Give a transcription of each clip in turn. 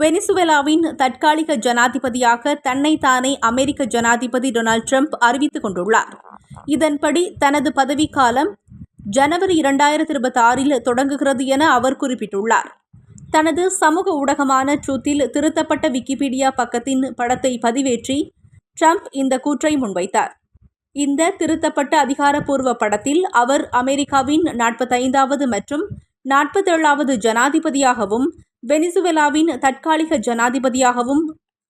வெனிசுவேலாவின் தற்காலிக ஜனாதிபதியாக தன்னை தானே அமெரிக்க ஜனாதிபதி டொனால்ட் ட்ரம்ப் அறிவித்துக் கொண்டுள்ளார். இதன்படி தனது பதவிக்காலம் ஜனவரி இரண்டாயிரத்தி இருபத்தி ஆறில் தொடங்குகிறது என அவர் குறிப்பிட்டுள்ளார். தனது சமூக ஊடகமான ட்ரூத்தில் திருத்தப்பட்ட விக்கிபீடியா பக்கத்தின் படத்தை பதிவேற்றி ட்ரம்ப் இந்த கூற்றை முன்வைத்தார். இந்த திருத்தப்பட்ட அதிகாரப்பூர்வ படத்தில் அவர் அமெரிக்காவின் நாற்பத்தைந்தாவது மற்றும் நாற்பத்தேழாவது ஜனாதிபதியாகவும் வெனிசுவேலாவின் தற்காலிக ஜனாதிபதியாகவும்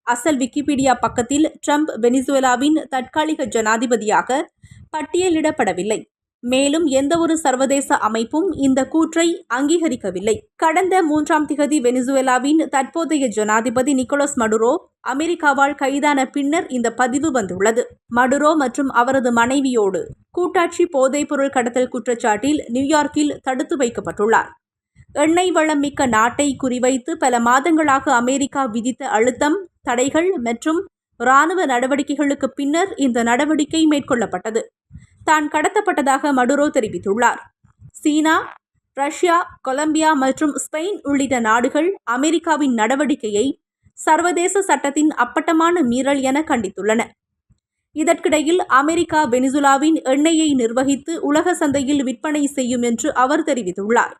அசல் விக்கிபீடியா பக்கத்தில் ட்ரம்ப் வெனிசுவேலாவின் தற்காலிக ஜனாதிபதியாக பட்டியலிடப்படவில்லை. மேலும் எந்தவொரு சர்வதேச அமைப்பும் இந்த கூற்றை அங்கீகரிக்கவில்லை. கடந்த மூன்றாம் திகதி வெனிசுவேலாவின் தற்போதைய ஜனாதிபதி நிக்கோலஸ் மடுரோ அமெரிக்காவால் கைதான பின்னர் இந்த பதிவு வந்துள்ளது. மடுரோ மற்றும் அவரது மனைவியோடு கூட்டாட்சி போதைப்பொருள் கடத்தல் குற்றச்சாட்டில் நியூயார்க்கில் தடுத்து வைக்கப்பட்டுள்ளார். எண்ணெய் வளம் மிக்க நாட்டை குறிவைத்து பல மாதங்களாக அமெரிக்கா விதித்த அழுத்தம் தடைகள் மற்றும் இராணுவ நடவடிக்கைகளுக்கு பின்னர் இந்த நடவடிக்கை மேற்கொள்ளப்பட்டது. தான் கடத்தப்பட்டதாக மடுரோ தெரிவித்துள்ளார். சீனா ரஷ்யா கொலம்பியா மற்றும் ஸ்பெயின் உள்ளிட்ட நாடுகள் அமெரிக்காவின் நடவடிக்கையை சர்வதேச சட்டத்தின் அப்பட்டமான மீறல் என கண்டித்துள்ளன. இதற்கிடையில் அமெரிக்கா வெனிசுலாவின் எண்ணெயை நிர்வகித்து உலக சந்தையில் விற்பனை செய்யும் என்று அவர் தெரிவித்துள்ளார்.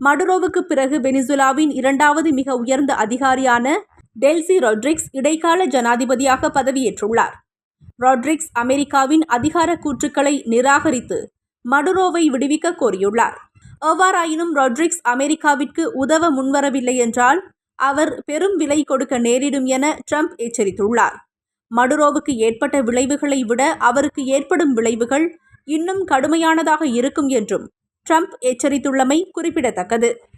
மடுரோவுக்கு பிறகு வெனிசுலாவின் இரண்டாவது மிக உயர்ந்த அதிகாரியான டெல்சி ரொட்ரிக்ஸ் இடைக்கால ஜனாதிபதியாக பதவியேற்றுள்ளார். ரொட்ரிக்ஸ் அமெரிக்காவின் அதிகார கூற்றுக்களை நிராகரித்து மடுரோவை விடுவிக்க கோரியுள்ளார். எவ்வாறாயினும் ரொட்ரிக்ஸ் அமெரிக்காவிற்கு உதவ முன்வரவில்லை என்றால் அவர் பெரும் விலை கொடுக்க நேரிடும் என ட்ரம்ப் எச்சரித்துள்ளார். மடுரோவுக்கு ஏற்பட்ட விளைவுகளை விட அவருக்கு ஏற்படும் விளைவுகள் இன்னும் கடுமையானதாக இருக்கும் என்றும் ட்ரம்ப் எச்சரித்துள்ளமை குறிப்பிடத்தக்கது.